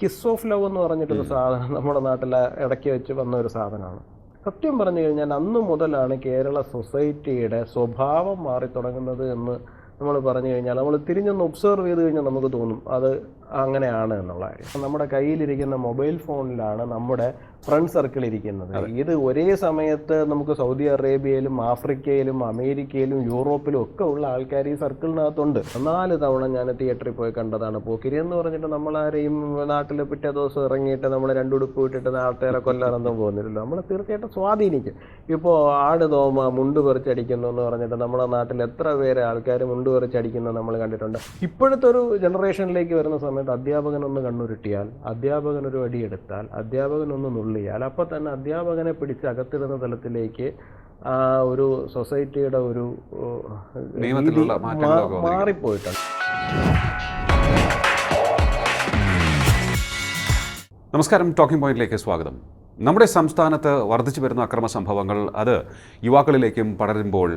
Kiss of love എന്ന് പറഞ്ഞിട്ടൊരു സാധനം നമ്മുടെ നാട്ടിൽ ഇടയ്ക്ക് വെച്ച് വന്ന ഒരു സാധനമാണ്. സത്യം പറഞ്ഞു കഴിഞ്ഞാൽ അന്ന് മുതലാണ് കേരള സൊസൈറ്റിയുടെ സ്വഭാവം മാറി തുടങ്ങുന്നത് എന്ന് നമ്മൾ പറഞ്ഞു കഴിഞ്ഞാൽ നമ്മൾ തിരിഞ്ഞൊന്ന് ഒബ്സർവ് ചെയ്ത് കഴിഞ്ഞാൽ നമുക്ക് തോന്നും. അത് അങ്ങനെയാണ് എന്നുള്ള കാര്യം. നമ്മുടെ കയ്യിലിരിക്കുന്ന മൊബൈൽ ഫോണിലാണ് നമ്മുടെ ഫ്രണ്ട് സർക്കിൾ ഇരിക്കുന്നത് ഇത് ഒരേ സമയത്ത് നമുക്ക് സൗദി അറേബ്യയിലും ആഫ്രിക്കയിലും അമേരിക്കയിലും യൂറോപ്പിലും ഒക്കെ ഉള്ള ആൾക്കാർ ഈ സർക്കിളിനകത്തുണ്ട്. നാല് തവണ ഞാൻ തിയേറ്ററിൽ പോയി കണ്ടതാണ് പോക്കിരി എന്ന് പറഞ്ഞിട്ട് നമ്മളാരെയും നാട്ടിൽ പിറ്റേ ദിവസം ഇറങ്ങിയിട്ട് നമ്മൾ രണ്ടുടുപ്പ് വിട്ടിട്ട് നാട്ടുകാരെ കൊല്ലാനൊന്നും പോകുന്നില്ലല്ലോ. നമ്മൾ തീർച്ചയായിട്ടും സ്വാധീനിക്കും. ഇപ്പോൾ ആട് തോമ മുണ്ട് പറിച്ചടിക്കുന്നു എന്ന് പറഞ്ഞിട്ട് നമ്മുടെ നാട്ടിൽ എത്ര പേരെ ആൾക്കാർ മുണ്ട് പറിച്ചടിക്കുന്നത് നമ്മൾ കണ്ടിട്ടുണ്ട്. ഇപ്പോഴത്തെ ഒരു ജനറേഷനിലേക്ക് വരുന്ന സമയത്ത് അധ്യാപകനൊന്ന് കണ്ണുരുട്ടിയാൽ അധ്യാപകൻ ഒരു അടിയെടുത്താൽ അധ്യാപകൻ ഒന്ന് നുള്ളിയാൽ അപ്പോൾ തന്നെ അധ്യാപകനെ പിടിച്ച് അകത്തിടുന്ന തലത്തിലേക്ക് ആ ഒരു സൊസൈറ്റിയുടെ ഒരു മാറിപ്പോയിട്ടുണ്ട്. നമസ്കാരം ടോക്കിംഗ് പോയിന്റിലേക്ക് സ്വാഗതം. നമ്മുടെ സംസ്ഥാനത്ത് വർദ്ധിച്ചു വരുന്ന അക്രമ സംഭവങ്ങൾ അത് യുവാക്കളിലേക്കും പടരുമ്പോൾ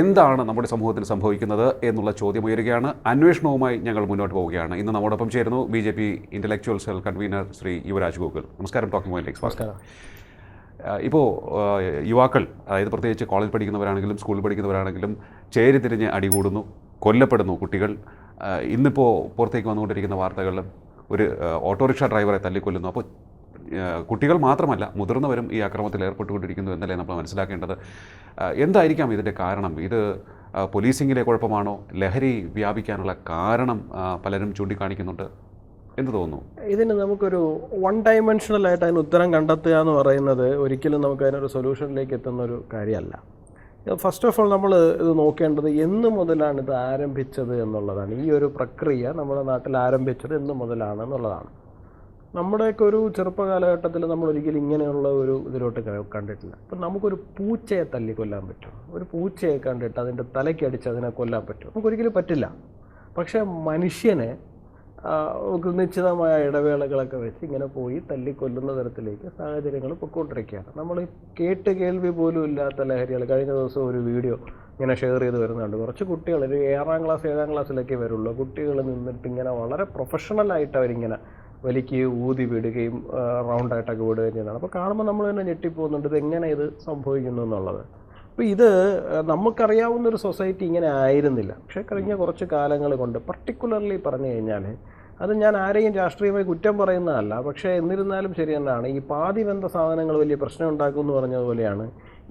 എന്താണ് നമ്മുടെ സമൂഹത്തിൽ സംഭവിക്കുന്നത് എന്നുള്ള ചോദ്യം ഉയരുകയാണ്. അന്വേഷണവുമായി ഞങ്ങൾ മുന്നോട്ട് പോവുകയാണ്. ഇന്ന് നമ്മോടൊപ്പം ചേരുന്നു B J P intellectual cell convener Shri Yuvraj Gokul. നമസ്കാരം ടോക്കിംഗ് പോയിന്റിലേക്ക് നമസ്കാരം. ഇപ്പോൾ യുവാക്കൾ അതായത് പ്രത്യേകിച്ച് കോളേജ് പഠിക്കുന്നവരാണെങ്കിലും സ്കൂളിൽ പഠിക്കുന്നവരാണെങ്കിലും ചേരി തിരിഞ്ഞ് അടികൂടുന്നു കൊല്ലപ്പെടുന്നു കുട്ടികൾ. ഇന്നിപ്പോൾ പുറത്തേക്ക് വന്നുകൊണ്ടിരിക്കുന്ന വാർത്തകളിലും ഒരു ഓട്ടോറിക്ഷ ഡ്രൈവറെ തല്ലിക്കൊല്ലുന്നു. അപ്പോൾ കുട്ടികൾ മാത്രമല്ല മുതിർന്നവരും ഈ അക്രമത്തിൽ ഏർപ്പെട്ടുകൊണ്ടിരിക്കുന്നു എന്നല്ലേ നമ്മൾ മനസ്സിലാക്കേണ്ടത്. എന്തായിരിക്കാം ഇതിന്റെ കാരണം? ഇത് പോലീസിങ്ങിലെ കുഴപ്പമാണോ? ലഹരി വ്യാപിക്കാനുള്ള കാരണം പലരും ചൂണ്ടിക്കാണിക്കുന്നുണ്ട്. എന്ത് തോന്നുന്നു? ഇതിന് നമുക്കൊരു വൺ ഡയമെൻഷണൽ ആയിട്ട് അതിന് ഉത്തരം കണ്ടെത്തുക എന്ന് പറയുന്നത് ഒരിക്കലും നമുക്ക് അതിനൊരു സൊല്യൂഷനിലേക്ക് എത്തുന്ന ഒരു കാര്യമല്ല. ഫസ്റ്റ് ഓഫ് ഓൾ നമ്മൾ ഇത് നോക്കേണ്ടത് എന്ന് മുതലാണ് ഇത് ആരംഭിച്ചത് എന്നുള്ളതാണ്. ഈ ഒരു പ്രക്രിയ നമ്മുടെ നാട്ടിൽ ആരംഭിച്ചത് എന്ന് മുതലാണ് എന്നുള്ളതാണ്. നമ്മുടെയൊക്കെ ഒരു ചെറുപ്പകാലഘട്ടത്തിൽ നമ്മൾ ഒരിക്കലും ഇങ്ങനെയുള്ള ഒരു ഇതിലോട്ട് കണ്ടിട്ടില്ല. അപ്പം നമുക്കൊരു പൂച്ചയെ തല്ലി കൊല്ലാൻ പറ്റും. ഒരു പൂച്ചയെ കണ്ടിട്ട് അതിന്റെ തലയ്ക്കടിച്ച് അതിനെ കൊല്ലാൻ പറ്റും. നമുക്കൊരിക്കലും പറ്റില്ല. പക്ഷേ മനുഷ്യനെ നിശ്ചിതമായ ഇടവേളകളൊക്കെ വെച്ച് ഇങ്ങനെ പോയി തല്ലിക്കൊല്ലുന്ന തരത്തിലേക്ക് സാഹചര്യങ്ങൾ പൊയ്ക്കൊണ്ടിരിക്കുകയാണ്. നമ്മൾ കേട്ട് കേൾവി പോലും ഇല്ലാത്ത ലഹരികൾ കഴിഞ്ഞ ദിവസം ഒരു വീഡിയോ ഇങ്ങനെ ഷെയർ ചെയ്ത് വരുന്നുണ്ട്. കുറച്ച് കുട്ടികൾ ഒരു ഏഴാം ക്ലാസ് ഏഴാം ക്ലാസ്സിലൊക്കെ വരുള്ളൂ. കുട്ടികൾ നിന്നിട്ട് ഇങ്ങനെ വളരെ പ്രൊഫഷണലായിട്ട് അവരിങ്ങനെ വലിക്കുകയും ഊതി വിടുകയും റൗണ്ടായിട്ടൊക്കെ വിടുകയും ചെയ്യുന്നതാണ്. അപ്പോൾ കാണുമ്പോൾ നമ്മൾ തന്നെ ഞെട്ടിപ്പോകുന്നുണ്ട് ഇത് എങ്ങനെ ഇത് സംഭവിക്കുന്നു എന്നുള്ളത്. അപ്പോൾ ഇത് നമുക്കറിയാവുന്ന ഒരു സൊസൈറ്റി ഇങ്ങനെ ആയിരുന്നില്ല. പക്ഷേ കഴിഞ്ഞ കുറച്ച് കാലങ്ങൾ കൊണ്ട് പർട്ടിക്കുലർലി പറഞ്ഞു കഴിഞ്ഞാൽ അത് ഞാൻ ആരെയും രാഷ്ട്രീയമായി കുറ്റം പറയുന്നതല്ല. പക്ഷേ എന്നിരുന്നാലും ശരി തന്നെയാണ് ഈ പാതി ബന്ധ സാധനങ്ങൾ വലിയ പ്രശ്നം ഉണ്ടാക്കും എന്ന് പറഞ്ഞതുപോലെയാണ്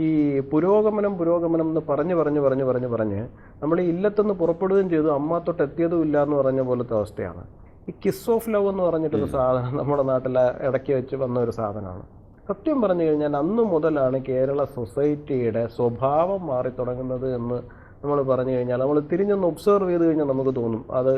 ഈ പുരോഗമനം പുരോഗമനം എന്ന് പറഞ്ഞ് പറഞ്ഞ് പറഞ്ഞ് പറഞ്ഞ് പറഞ്ഞ് നമ്മൾ ഇല്ലത്തുനിന്ന് പുറപ്പെടുകയും ചെയ്തു അമ്മ തൊട്ട് എത്തിയതും ഇല്ല എന്ന് പറഞ്ഞ പോലത്തെ അവസ്ഥയാണ്. ഈ കിസ് ഓഫ് ലവ് എന്ന് പറഞ്ഞിട്ടൊരു സാധനം നമ്മുടെ നാട്ടിൽ ഇടയ്ക്ക് വെച്ച് വന്ന ഒരു സാധനമാണ്. സത്യം പറഞ്ഞു കഴിഞ്ഞാൽ അന്ന് മുതലാണ് കേരള സൊസൈറ്റിയുടെ സ്വഭാവം മാറി തുടങ്ങുന്നത് എന്ന് നമ്മൾ പറഞ്ഞു കഴിഞ്ഞാൽ നമ്മൾ തിരിഞ്ഞൊന്ന് ഒബ്സർവ് ചെയ്ത് കഴിഞ്ഞാൽ നമുക്ക് തോന്നും അത്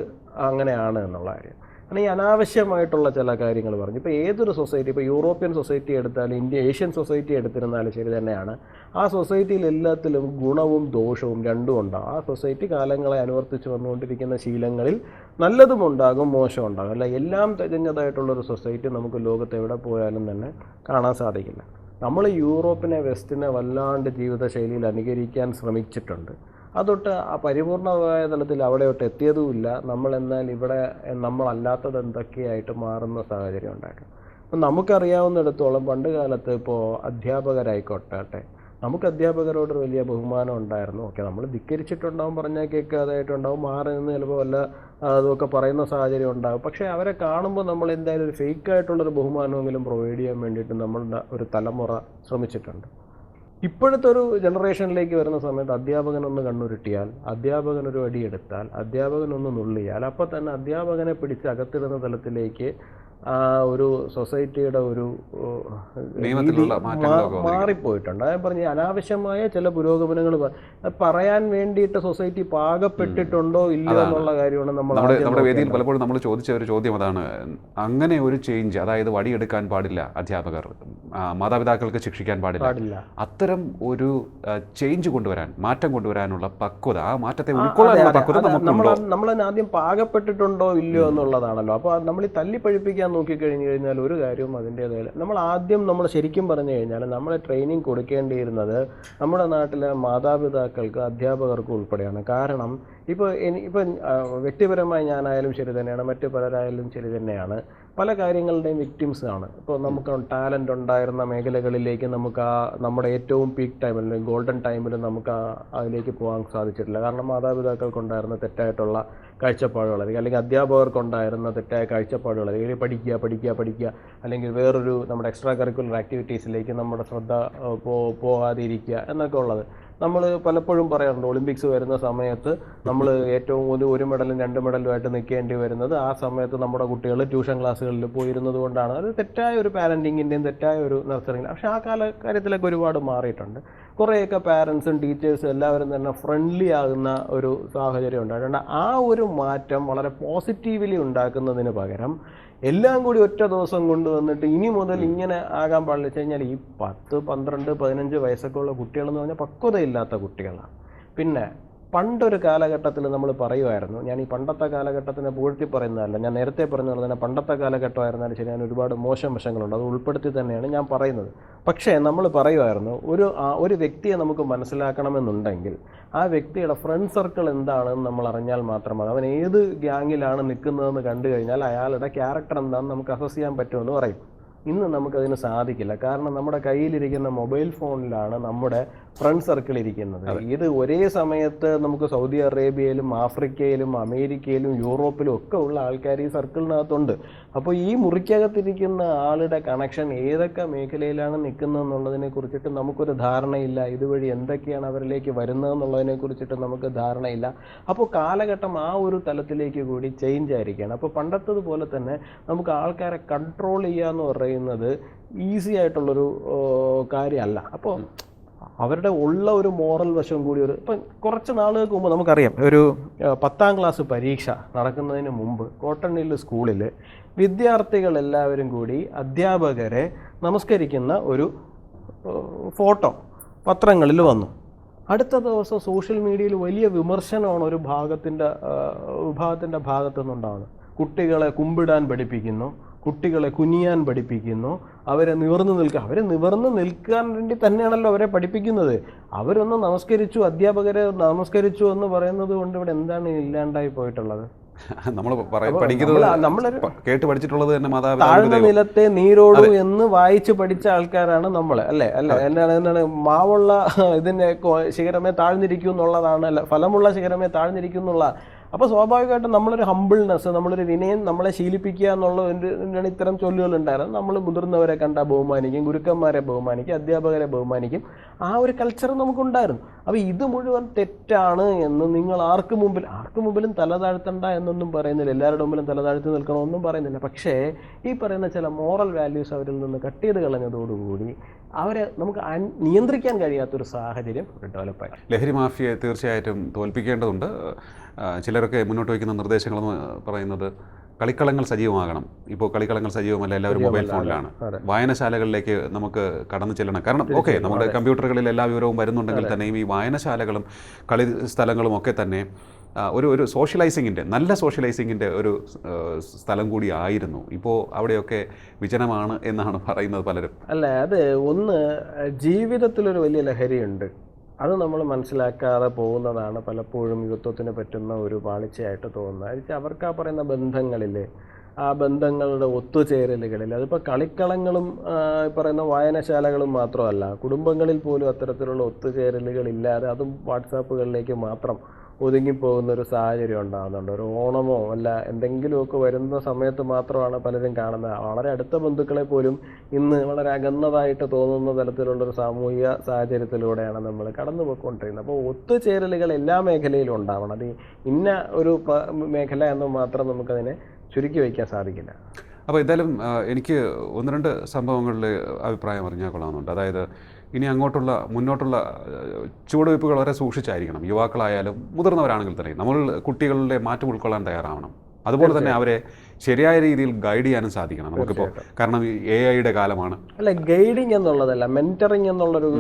അങ്ങനെയാണ് എന്നുള്ള കാര്യം. കാരണം ഈ അനാവശ്യമായിട്ടുള്ള ചില കാര്യങ്ങൾ പറഞ്ഞു. ഇപ്പോൾ ഏതൊരു സൊസൈറ്റി ഇപ്പോൾ യൂറോപ്യൻ സൊസൈറ്റി എടുത്താലും ഇന്ത്യ ഏഷ്യൻ സൊസൈറ്റി എടുത്തിരുന്നാലും ശരി തന്നെയാണ്. ആ സൊസൈറ്റിയിൽ എല്ലാത്തിലും ഗുണവും ദോഷവും രണ്ടും ഉണ്ടാകും ആ സൊസൈറ്റി കാലങ്ങളെ അനുവർത്തിച്ച് വന്നുകൊണ്ടിരിക്കുന്ന ശീലങ്ങളിൽ നല്ലതും ഉണ്ടാകും മോശം ഉണ്ടാകും. അല്ല എല്ലാം തികഞ്ഞതായിട്ടുള്ളൊരു സൊസൈറ്റി നമുക്ക് ലോകത്ത് എവിടെ പോയാലും തന്നെ കാണാൻ സാധിക്കില്ല. നമ്മൾ യൂറോപ്പിനെ വെസ്റ്റിനെ വല്ലാണ്ട് ജീവിതശൈലിയിൽ അനുകരിക്കാൻ ശ്രമിച്ചിട്ടുണ്ട്. അതൊട്ട് ആ പരിപൂർണമായ തലത്തിൽ അവിടെ ഒട്ട് എത്തിയതുമില്ല. നമ്മൾ എന്നാൽ ഇവിടെ നമ്മളല്ലാത്തത് എന്തൊക്കെയായിട്ട് മാറുന്ന സാഹചര്യം ഉണ്ടായിരുന്നു അപ്പം നമുക്കറിയാവുന്നിടത്തോളം പണ്ട് കാലത്ത് ഇപ്പോൾ അധ്യാപകരായിക്കോട്ടെ നമുക്ക് അധ്യാപകരോട് വലിയ ബഹുമാനം ഉണ്ടായിരുന്നു. ഓക്കെ നമ്മൾ ധിക്കരിച്ചിട്ടുണ്ടാവും പറഞ്ഞാൽ കേൾക്കാതായിട്ടുണ്ടാവും മാറി നിന്ന് ചിലപ്പോൾ വല്ല അതൊക്കെ പറയുന്ന സാഹചര്യം ഉണ്ടാകും പക്ഷേ അവരെ കാണുമ്പോൾ നമ്മൾ എന്തായാലും ഒരു ഫേക്കായിട്ടുള്ളൊരു ബഹുമാനമെങ്കിലും പ്രൊവൈഡ് ചെയ്യാൻ വേണ്ടിയിട്ട് നമ്മളുടെ ഒരു തലമുറ ശ്രമിച്ചിട്ടുണ്ട്. ഇപ്പോഴത്തെ ഒരു ജനറേഷനിലേക്ക് വരുന്ന സമയത്ത് അധ്യാപകനൊന്ന് കണ്ണുരുട്ടിയാൽ അധ്യാപകൻ ഒരു വടിയെടുത്താൽ അധ്യാപകനൊന്ന് നുള്ളിയാൽ അപ്പോൾ തന്നെ അധ്യാപകനെ പിടിച്ച് അകത്തിടുന്ന തലത്തിലേക്ക് ആ ഒരു സൊസൈറ്റിയുടെ ഒരു മാറിപ്പോയിട്ടുണ്ട്. അതായത് പറഞ്ഞ അനാവശ്യമായ ചില പുരോഗമനങ്ങൾ പറയാൻ വേണ്ടിയിട്ട് സൊസൈറ്റി പാകപ്പെട്ടിട്ടുണ്ടോ ഇല്ലയോ എന്നുള്ള കാര്യമാണ് നമ്മൾ നമ്മുടെ വേദിയിൽ പലപ്പോഴും നമ്മൾ ചോദിച്ച ഒരു ചോദ്യം അതാണ്. അങ്ങനെ ഒരു ചേഞ്ച് അതായത് വടിയെടുക്കാൻ പാടില്ല അധ്യാപകർ മാതാപിതാക്കൾക്ക് ശിക്ഷിക്കാൻ പാടില്ല. അത്തരം ഒരു ചേഞ്ച് കൊണ്ടുവരാൻ മാറ്റം കൊണ്ടുവരാനുള്ള പക്വത ആ മാറ്റത്തെ ഉൾക്കൊള്ളാനുള്ള പക്വത നമ്മൾ നമ്മളതിനാദ്യം നമ്മൾ ആദ്യം പാകപ്പെട്ടിട്ടുണ്ടോ ഇല്ലയോ എന്നുള്ളതാണല്ലോ. അപ്പോൾ നമ്മൾ ഈ തല്ലി പഴിപ്പിക്കാൻ നോക്കിക്കഴിഞ്ഞു കഴിഞ്ഞാൽ ഒരു കാര്യവും അതിന്റേതായ നമ്മൾ ആദ്യം നമ്മൾ ശരിക്കും പറഞ്ഞു കഴിഞ്ഞാൽ നമ്മൾ ട്രെയിനിങ് കൊടുക്കേണ്ടിയിരുന്നത് നമ്മുടെ നാട്ടിലെ മാതാപിതാക്കൾക്ക് അധ്യാപകർക്കും ഉൾപ്പെടെയാണ്. കാരണം ഇപ്പോൾ ഇനി ഇപ്പം വ്യക്തിപരമായി ഞാനായാലും ശരി തന്നെയാണ് മറ്റു പലരായാലും ശരി തന്നെയാണ്. പല കാര്യങ്ങളുടെയും വിക്ടിംസ് ആണ്. ഇപ്പോൾ നമുക്ക് ടാലന്റ് ഉണ്ടായിരുന്ന മേഖലകളിലേക്ക് നമുക്ക് ആ നമ്മുടെ ഏറ്റവും പീക്ക് ടൈമിൽ അല്ലെങ്കിൽ ഗോൾഡൻ ടൈമിൽ നമുക്ക് ആ അതിലേക്ക് പോകാൻ സാധിച്ചിട്ടില്ല. കാരണം മാതാപിതാക്കൾക്കുണ്ടായിരുന്ന തെറ്റായിട്ടുള്ള കാഴ്ചപ്പാടുകൾ അല്ലെങ്കിൽ അല്ലെങ്കിൽ അധ്യാപകർക്കുണ്ടായിരുന്ന തെറ്റായ കാഴ്ചപ്പാടുകൾ അല്ലെങ്കിൽ പഠിക്കുക പഠിക്കുക പഠിക്കുക അല്ലെങ്കിൽ വേറൊരു നമ്മുടെ എക്സ്ട്രാ കരിക്കുലർ ആക്ടിവിറ്റീസിലേക്ക് നമ്മുടെ ശ്രദ്ധ പോകാതിരിക്കുക എന്നൊക്കെ ഉള്ളത്. നമ്മൾ പലപ്പോഴും പറയാറുണ്ട് ഒളിമ്പിക്സ് വരുന്ന സമയത്ത് നമ്മൾ ഏറ്റവും കൂടുതൽ ഒരു മെഡലും രണ്ട് മെഡലും ആയിട്ട് നിൽക്കേണ്ടി വരുന്നത് ആ സമയത്ത് നമ്മുടെ കുട്ടികൾ ട്യൂഷൻ ക്ലാസ്സുകളിൽ പോയിരുന്നത് കൊണ്ടാണ്. അത് തെറ്റായ ഒരു പാരന്റിങ്ങിന്റെയും തെറ്റായ ഒരു നഴ്സറിങ് പക്ഷേ ആ കാല കാര്യത്തിലൊക്കെ ഒരുപാട് മാറിയിട്ടുണ്ട്. കുറേയൊക്കെ പാരൻസും ടീച്ചേഴ്സും എല്ലാവരും തന്നെ ഫ്രണ്ട്ലി ആകുന്ന ഒരു സാഹചര്യം ഉണ്ടായിട്ടുണ്ട് ആ ഒരു മാറ്റം വളരെ പോസിറ്റീവ്ലി ഉണ്ടാക്കുന്നതിന് പകരം എല്ലാം കൂടി ഒറ്റ ദിവസം കൊണ്ടുവന്നിട്ട് ഇനി മുതൽ ഇങ്ങനെ ആകാൻ പാടില്ല. വെച്ച് കഴിഞ്ഞാൽ ഈ പത്ത് പന്ത്രണ്ട് പതിനഞ്ച് വയസ്സൊക്കെ ഉള്ള കുട്ടികളെന്ന് പറഞ്ഞാൽ പക്വതയില്ലാത്ത കുട്ടികളാണ്. പിന്നെ പണ്ടൊരു കാലഘട്ടത്തിൽ നമ്മൾ പറയുമായിരുന്നു ഞാൻ ഈ പണ്ടത്തെ കാലഘട്ടത്തിനെ പൂഴ്ത്തി പറയുന്നതല്ല ഞാൻ നേരത്തെ പറഞ്ഞ തന്നെ പണ്ടത്തെ കാലഘട്ടമായിരുന്നാലും ശരി ഞാൻ ഒരുപാട് മോശം വശങ്ങളുണ്ട് അത് ഉൾപ്പെടുത്തി തന്നെയാണ് ഞാൻ പറയുന്നത്. പക്ഷേ നമ്മൾ പറയുമായിരുന്നു ഒരു ഒരു വ്യക്തിയെ നമുക്ക് മനസ്സിലാക്കണമെന്നുണ്ടെങ്കിൽ ആ വ്യക്തിയുടെ ഫ്രണ്ട് സർക്കിൾ എന്താണെന്ന് നമ്മൾ അറിഞ്ഞാൽ മാത്രമാണ് മതി. അവൻ ഏത് ഗ്യാങ്ങിലാണ് നിൽക്കുന്നതെന്ന് കണ്ടു കഴിഞ്ഞാൽ അയാളുടെ ക്യാരക്ടർ എന്താണെന്ന് നമുക്ക് അസസ് ചെയ്യാൻ പറ്റുമെന്ന് പറയും. ഇന്ന് നമുക്കതിന് സാധിക്കില്ല. കാരണം നമ്മുടെ കയ്യിലിരിക്കുന്ന മൊബൈൽ ഫോണിലാണ് നമ്മുടെ ഫ്രണ്ട് സർക്കിൾ ഇരിക്കുന്നത്. ഇത് ഒരേ സമയത്ത് നമുക്ക് സൗദി അറേബ്യയിലും ആഫ്രിക്കയിലും അമേരിക്കയിലും യൂറോപ്പിലും ഒക്കെ ഉള്ള ആൾക്കാർ ഈ സർക്കിളിനകത്തുണ്ട്. അപ്പോൾ ഈ മുറിക്കകത്തിരിക്കുന്ന ആളുടെ കണക്ഷൻ ഏതൊക്കെ മേഖലയിലാണ് നിൽക്കുന്നതെന്നുള്ളതിനെ കുറിച്ചിട്ട് നമുക്കൊരു ധാരണയില്ല. ഇതുവഴി എന്തൊക്കെയാണ് അവരിലേക്ക് വരുന്നതെന്നുള്ളതിനെ കുറിച്ചിട്ട് നമുക്ക് ധാരണയില്ല. അപ്പോൾ കാലഘട്ടം ആ ഒരു തലത്തിലേക്ക് കൂടി ചേഞ്ച് ആയിരിക്കുകയാണ്. അപ്പോൾ പണ്ടത്തതുപോലെ തന്നെ നമുക്ക് ആൾക്കാരെ കൺട്രോൾ ചെയ്യുക എന്ന് പറയുന്നത് ഈസി ആയിട്ടുള്ളൊരു കാര്യമല്ല. അപ്പോൾ അവരുടെ ഉള്ള ഒരു മോറൽ വശം കൂടി ഒരു ഇപ്പം കുറച്ച് നാളുകൾക്ക് മുമ്പ് നമുക്കറിയാം ഒരു പത്താം ക്ലാസ് പരീക്ഷ നടക്കുന്നതിന് മുമ്പ് കോട്ടൺ ഹിൽ സ്കൂളിൽ വിദ്യാർത്ഥികളെല്ലാവരും കൂടി അധ്യാപകരെ നമസ്കരിക്കുന്ന ഒരു ഫോട്ടോ പത്രങ്ങളിൽ വന്നു. അടുത്ത ദിവസം സോഷ്യൽ മീഡിയയിൽ വലിയ വിമർശനമാണ് ഒരു ഭാഗത്തിന്റെ വിഭാഗത്തിന്റെ ഭാഗത്തു നിന്നുണ്ടാകുന്നത് കുട്ടികളെ കുമ്പിടാൻ പഠിപ്പിക്കുന്നു. കുട്ടികളെ കുനിയാൻ പഠിപ്പിക്കുന്നു. അവരെ നിവർന്നു നിൽക്കുക അവരെ നിവർന്നു നിൽക്കാൻ വേണ്ടി തന്നെയാണല്ലോ അവരെ പഠിപ്പിക്കുന്നത്. അവരൊന്ന് നമസ്കരിച്ചു അധ്യാപകരെ നമസ്കരിച്ചു എന്ന് പറയുന്നത് കൊണ്ട് ഇവിടെ എന്താണ് ഇല്ലാണ്ടായി പോയിട്ടുള്ളത്? നമ്മൾ പഠിക്കുന്നത് കേട്ട് പഠിച്ചിട്ടുള്ളത് തന്നെ താഴ്ന്ന നിലത്തെ നീരോടു എന്ന് വായിച്ച് പഠിച്ച ആൾക്കാരാണ് നമ്മൾ അല്ലെ? അല്ലെ? എന്താണ് എന്താണ് മാവുള്ള ഇതിന്റെ ശിഖരമേ താഴ്ന്നിരിക്കും എന്നുള്ളതാണ് അല്ല ഫലമുള്ള ശിഖരമേ താഴ്ന്നിരിക്കും എന്നുള്ള അപ്പോൾ സ്വാഭാവികമായിട്ടും നമ്മളൊരു ഹമ്പിൾനെസ് നമ്മളൊരു വിനയം നമ്മളെ ശീലിപ്പിക്കുക എന്നുള്ള ഒരു ഇത്തരം ചൊല്ലുകൾ ഉണ്ടായിരുന്നു നമ്മൾ മുതിർന്നവരെ കണ്ടാൽ ബഹുമാനിക്കും ഗുരുക്കന്മാരെ ബഹുമാനിക്കും അധ്യാപകരെ ബഹുമാനിക്കും. ആ ഒരു കൾച്ചർ നമുക്കുണ്ടായിരുന്നു. അപ്പോൾ ഇത് മുഴുവൻ തെറ്റാണ് എന്ന് നിങ്ങൾ ആർക്ക് മുമ്പിൽ ആർക്ക് മുമ്പിലും തല താഴ്ത്തണ്ട എന്നൊന്നും പറയുന്നില്ല. എല്ലാവരുടെ മുമ്പിലും തല താഴ്ത്തി നിൽക്കണമെന്നും പറയുന്നില്ല. പക്ഷേ ഈ പറയുന്ന ചില മോറൽ വാല്യൂസ് അവരിൽ നിന്ന് കട്ട് ചെയ്ത് കളഞ്ഞതോടുകൂടി അവരെ നമുക്ക് നിയന്ത്രിക്കാൻ കഴിയാത്തൊരു സാഹചര്യം ഡെവലപ്പായി ലഹരി മാഫിയെ തീർച്ചയായിട്ടും തോൽപ്പിക്കേണ്ടതുണ്ട്. ചിലരൊക്കെ മുന്നോട്ട് വയ്ക്കുന്ന നിർദ്ദേശങ്ങളെന്ന് പറയുന്നത് കളിക്കളങ്ങൾ സജീവമാകണം. ഇപ്പോൾ കളിക്കളങ്ങൾ സജീവമല്ല എല്ലാവരും മൊബൈൽ ഫോണിലാണ്. വായനശാലകളിലേക്ക് നമുക്ക് കടന്നു ചെല്ലണം. കാരണം ഓക്കെ നമ്മുടെ കമ്പ്യൂട്ടറുകളിൽ എല്ലാ വിവരവും വരുന്നുണ്ടെങ്കിൽ തന്നെയും ഈ വായനശാലകളും കളി സ്ഥലങ്ങളും ഒക്കെ തന്നെ ഒരു ഒരു സോഷ്യലൈസിങ്ങിന്റെ നല്ല സോഷ്യലൈസിങ്ങിന്റെ ഒരു സ്ഥലം കൂടി ആയിരുന്നു. ഇപ്പോൾ അവിടെയൊക്കെ വിജനമാണ് എന്നാണ് പറയുന്നത് പലരും. അല്ല അത് ഒന്ന് ജീവിതത്തിലൊരു വലിയ ലഹരിയുണ്ട്. അത് നമ്മൾ മനസ്സിലാക്കാതെ പോകുന്നതാണ് പലപ്പോഴും യുവത്വത്തിന് പറ്റുന്ന ഒരു പാളിച്ചയായിട്ട് തോന്നുന്നത്. അവർക്ക് ആ പറയുന്ന ബന്ധങ്ങളിൽ ആ ബന്ധങ്ങളുടെ ഒത്തുചേരലുകളിൽ അതിപ്പോൾ കളിക്കളങ്ങളും പറയുന്ന വായനശാലകളും മാത്രമല്ല കുടുംബങ്ങളിൽ പോലും അത്തരത്തിലുള്ള ഒത്തുചേരലുകളില്ലാതെ അതും വാട്സാപ്പുകളിലേക്ക് മാത്രം ഒതുങ്ങിപ്പോകുന്ന ഒരു സാഹചര്യം ഉണ്ടാകുന്നുണ്ട്. ഒരു ഓണമോ അല്ല എന്തെങ്കിലുമൊക്കെ വരുന്ന സമയത്ത് മാത്രമാണ് പലരും കാണുന്നത്. വളരെ അടുത്ത ബന്ധുക്കളെ പോലും ഇന്ന് വളരെ അകന്നതായിട്ട് തോന്നുന്ന തരത്തിലുള്ളൊരു സാമൂഹിക സാഹചര്യത്തിലൂടെയാണ് നമ്മൾ കടന്നു പോയിക്കൊണ്ടിരിക്കുന്നത് അപ്പോൾ ഒത്തുചേരലുകൾ എല്ലാ മേഖലയിലും ഉണ്ടാവണം. അത് ഇന്ന ഒരു മേഖല എന്ന് മാത്രം നമുക്കതിനെ ചുരുക്കി വയ്ക്കാൻ സാധിക്കില്ല. അപ്പോൾ എന്തായാലും എനിക്ക് ഒന്ന് രണ്ട് സംഭവങ്ങളിൽ അഭിപ്രായം അറിഞ്ഞാൽ കൊള്ളാമെന്നുണ്ട്. അതായത് ഇനി അങ്ങോട്ടുള്ള മുന്നോട്ടുള്ള ചുവടുവയ്പ്പുകൾ വളരെ സൂക്ഷിച്ചായിരിക്കണം. യുവാക്കളായാലും മുതിർന്നവരാണെങ്കിൽ തന്നെ. നമ്മൾ കുട്ടികളുടെ മാറ്റം ഉൾക്കൊള്ളാൻ തയ്യാറാവണം. അതുപോലെ തന്നെ അവരെ ശരിയായ രീതിയിൽ ഗൈഡ് ചെയ്യാനും സാധിക്കണം. നമുക്കിപ്പോൾ കാരണം എ ഐയുടെ കാലമാണ്. അല്ല ഗൈഡിങ് എന്നുള്ളതല്ല മെന്ററിങ് എന്നുള്ളൊരു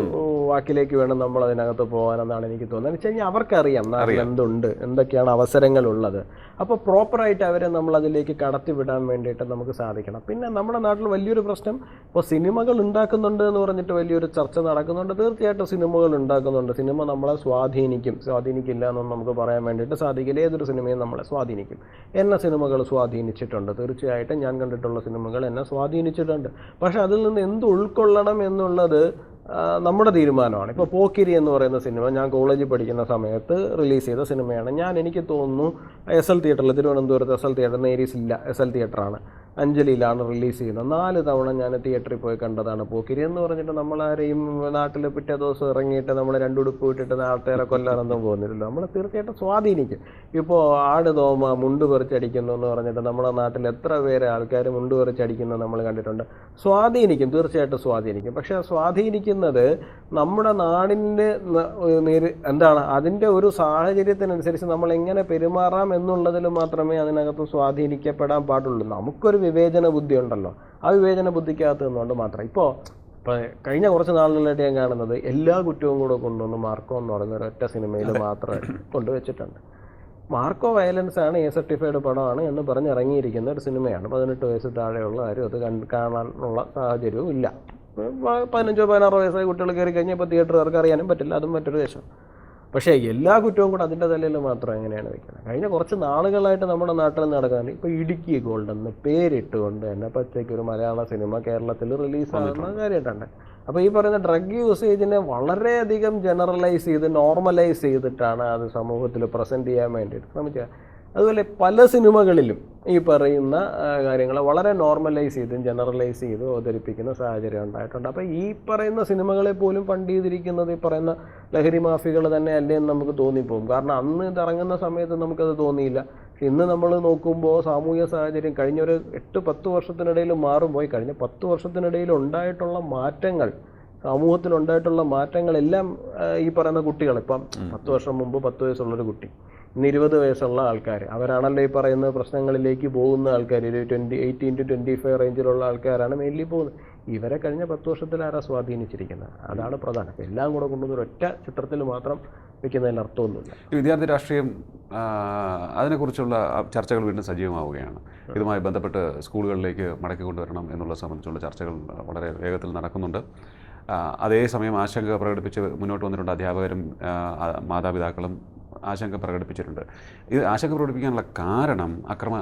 വാക്കിലേക്ക് വേണം നമ്മൾ അതിനകത്ത് പോകാനെന്നാണ് എനിക്ക് തോന്നുന്നത്. വെച്ച് കഴിഞ്ഞാൽ അവർക്കറിയാം നാട്ടിൽ എന്തുണ്ട് എന്തൊക്കെയാണ് അവസരങ്ങളുള്ളത്. അപ്പോൾ പ്രോപ്പറായിട്ട് അവരെ നമ്മൾ അതിലേക്ക് കടത്തിവിടാൻ വേണ്ടിയിട്ട് നമുക്ക് സാധിക്കണം. പിന്നെ നമ്മുടെ നാട്ടിൽ വലിയൊരു പ്രശ്നം ഇപ്പോൾ സിനിമകൾ ഉണ്ടാക്കുന്നുണ്ട് എന്ന് പറഞ്ഞിട്ട് വലിയൊരു ചർച്ച നടക്കുന്നുണ്ട്. തീർച്ചയായിട്ടും സിനിമകൾ ഉണ്ടാക്കുന്നുണ്ട്. സിനിമ നമ്മളെ സ്വാധീനിക്കും. സ്വാധീനിക്കില്ല എന്നൊന്നും നമുക്ക് പറയാൻ വേണ്ടിയിട്ട് സാധിക്കില്ല. ഏതൊരു സിനിമയും നമ്മളെ സ്വാധീനിക്കും. എന്നെ സിനിമകൾ സ്വാധീനിച്ചിട്ടുണ്ട്. തീർച്ചയായിട്ടും ഞാൻ കണ്ടിട്ടുള്ള സിനിമകൾ എന്നെ സ്വാധീനിച്ചിട്ടുണ്ട്. പക്ഷേ അതിൽ നിന്ന് എന്ത് ഉൾക്കൊള്ളണം എന്നുള്ളത് നമ്മുടെ തീരുമാനമാണ്. ഇപ്പോൾ പോക്കിരി എന്ന് പറയുന്ന സിനിമ ഞാൻ കോളേജിൽ പഠിക്കുന്ന സമയത്ത് റിലീസ് ചെയ്ത സിനിമയാണ്. ഞാൻ എനിക്ക് തോന്നുന്നു എസ് എൽ തിയേറ്ററിൽ തിരുവനന്തപുരത്ത് എസ് എൽ തിയേറ്റർ നേരീസ് ഇല്ല. എസ് എൽ തിയേറ്ററാണ്. അഞ്ജലിയിലാണ് റിലീസ് ചെയ്യുന്നത്. നാല് തവണ ഞാൻ തിയേറ്ററിൽ പോയി കണ്ടതാണ് പോക്കിരി എന്ന് പറഞ്ഞിട്ട് നമ്മളാരെയും നാട്ടിൽ പിറ്റേ ദിവസം ഇറങ്ങിയിട്ട് നമ്മൾ രണ്ടുടുപ്പ് വിട്ടിട്ട് നാളത്തേറെ കൊല്ലാനൊന്നും പോകുന്നില്ലല്ലോ. നമ്മൾ തീർച്ചയായിട്ടും സ്വാധീനിക്കും. ഇപ്പോൾ ആട് തോമ മുണ്ട് പറിച്ചടിക്കുന്നു എന്ന് പറഞ്ഞിട്ട് നമ്മുടെ നാട്ടിൽ എത്ര പേരെ ആൾക്കാർ മുണ്ട് പറിച്ചടിക്കുന്നത് നമ്മൾ കണ്ടിട്ടുണ്ട്. സ്വാധീനിക്കും തീർച്ചയായിട്ടും സ്വാധീനിക്കും. പക്ഷേ സ്വാധീനിക്കുന്നത് നമ്മുടെ നാടിന്റെ എന്താണ് അതിന്റെ ഒരു സാഹചര്യത്തിനനുസരിച്ച് നമ്മൾ എങ്ങനെ പെരുമാറാം എന്നുള്ളതിൽ മാത്രമേ അതിനകത്ത് സ്വാധീനിക്കപ്പെടാൻ പാടുള്ളൂ. നമുക്കൊരു വിവേചന ബുദ്ധി ഉണ്ടല്ലോ. ആ വിവേചന ബുദ്ധിക്കകത്ത് നിന്നുകൊണ്ട് മാത്രം. ഇപ്പോൾ ഇപ്പോൾ കഴിഞ്ഞ കുറച്ച് നാളുകളായിട്ട് ഞാൻ കാണുന്നത് എല്ലാ കുറ്റവും കൂടെ കൊണ്ടുവന്ന് മാർക്കോ എന്ന് പറയുന്ന ഒരൊറ്റ സിനിമയിൽ മാത്രമേ കൊണ്ടുവച്ചിട്ടുണ്ട്. മാർക്കോ വയലൻസ് ആണ് എ സർട്ടിഫൈഡ് പടമാണ് എന്ന് പറഞ്ഞ് ഇറങ്ങിയിരിക്കുന്ന ഒരു സിനിമയാണ്. പതിനെട്ട് വയസ്സ് താഴെയുള്ള ആരും അത് കണ്ട് കാണാനുള്ള സാഹചര്യവും ഇല്ല. ഇപ്പൊ പതിനഞ്ചോ പതിനാറോ വയസ്സായ കുട്ടികൾ കയറി കഴിഞ്ഞാൽ ഇപ്പോൾ തിയേറ്ററുകാർക്ക് അറിയാനും പറ്റില്ല. അതും മറ്റൊരു ദേശം പക്ഷേ എല്ലാ കുറ്റവും കൂടെ അതിന്റെ തലയിൽ മാത്രം എങ്ങനെയാണ് വെക്കുന്നത്? കഴിഞ്ഞ കുറച്ച് നാളുകളായിട്ട് നമ്മുടെ നാട്ടിൽ നടക്കുന്നത് ഇപ്പോൾ ഇടുക്കി ഗോൾഡ് എന്ന് പേരിട്ടുകൊണ്ട് തന്നെ പച്ചയ്ക്ക് ഒരു മലയാള സിനിമ കേരളത്തിൽ റിലീസ് റിലീസാകുന്ന കാര്യമായിട്ടുണ്ട് അപ്പോൾ ഈ പറയുന്ന ഡ്രഗ് യൂസേജിനെ വളരെയധികം ജനറലൈസ് ചെയ്ത് നോർമലൈസ് ചെയ്തിട്ടാണ് അത് സമൂഹത്തിൽ പ്രസന്റ് ചെയ്യാൻ വേണ്ടിയിട്ട് ശ്രമിച്ചത്. അതുപോലെ പല സിനിമകളിലും ഈ പറയുന്ന കാര്യങ്ങൾ വളരെ നോർമലൈസ് ചെയ്തും ജനറലൈസ് ചെയ്തും അവതരിപ്പിക്കുന്ന സാഹചര്യം ഉണ്ടായിട്ടുണ്ട്. അപ്പോൾ ഈ പറയുന്ന സിനിമകളെ പോലും ഫണ്ട് ചെയ്തിരിക്കുന്നത് ഈ പറയുന്ന ലഹരി മാഫികൾ തന്നെ അല്ലേ എന്ന് നമുക്ക് തോന്നിപ്പോകും. കാരണം അന്ന് ഇതിറങ്ങുന്ന ഇറങ്ങുന്ന സമയത്ത് നമുക്കത് തോന്നിയില്ല. പക്ഷെ ഇന്ന് നമ്മൾ നോക്കുമ്പോൾ സാമൂഹ്യ സാഹചര്യം കഴിഞ്ഞ ഒരു എട്ട് പത്ത് വർഷത്തിനിടയിൽ മാറുമ്പോൾ കഴിഞ്ഞ പത്ത് വർഷത്തിനിടയിൽ ഉണ്ടായിട്ടുള്ള മാറ്റങ്ങൾ സമൂഹത്തിൽ ഉണ്ടായിട്ടുള്ള മാറ്റങ്ങളെല്ലാം ഈ പറയുന്ന കുട്ടികൾ ഇപ്പം പത്ത് വർഷം മുമ്പ് പത്ത് വയസ്സുള്ളൊരു കുട്ടി. ഇന്ന് ഇരുപത് വയസ്സുള്ള ആൾക്കാർ അവരാണല്ലോ ഈ പറയുന്ന പ്രശ്നങ്ങളിലേക്ക് പോകുന്ന ആൾക്കാർ ഒരു twenty eighteen to twenty five റേഞ്ചിലുള്ള ആൾക്കാരാണ് മെയിൻലി പോകുന്നത്. ഇവരെ കഴിഞ്ഞ പത്ത് വർഷത്തിൽ ആരാ സ്വാധീനിച്ചിരിക്കുന്നത് അതാണ് പ്രധാനം. എല്ലാം കൂടെ കൊണ്ടുവന്ന ഒറ്റ ചിത്രത്തിൽ മാത്രം വെക്കുന്നതിൽ അർത്ഥമൊന്നുമില്ല. വിദ്യാർത്ഥി രാഷ്ട്രീയം അതിനെക്കുറിച്ചുള്ള ചർച്ചകൾ വീണ്ടും സജീവമാവുകയാണ്. ഇതുമായി ബന്ധപ്പെട്ട് സ്കൂളുകളിലേക്ക് മടക്കി കൊണ്ടുവരണം എന്നുള്ള സംബന്ധിച്ചുള്ള ചർച്ചകൾ വളരെ വേഗത്തിൽ നടക്കുന്നുണ്ട്. അതേസമയം ആശങ്ക പ്രകടിപ്പിച്ച് മുന്നോട്ട് വന്നിട്ടുണ്ട് അധ്യാപകരും മാതാപിതാക്കളും ആശങ്ക പ്രകടിപ്പിച്ചിട്ടുണ്ട്. ഇത് ആശങ്ക പ്രകടിപ്പിക്കാനുള്ള കാരണം അക്രമ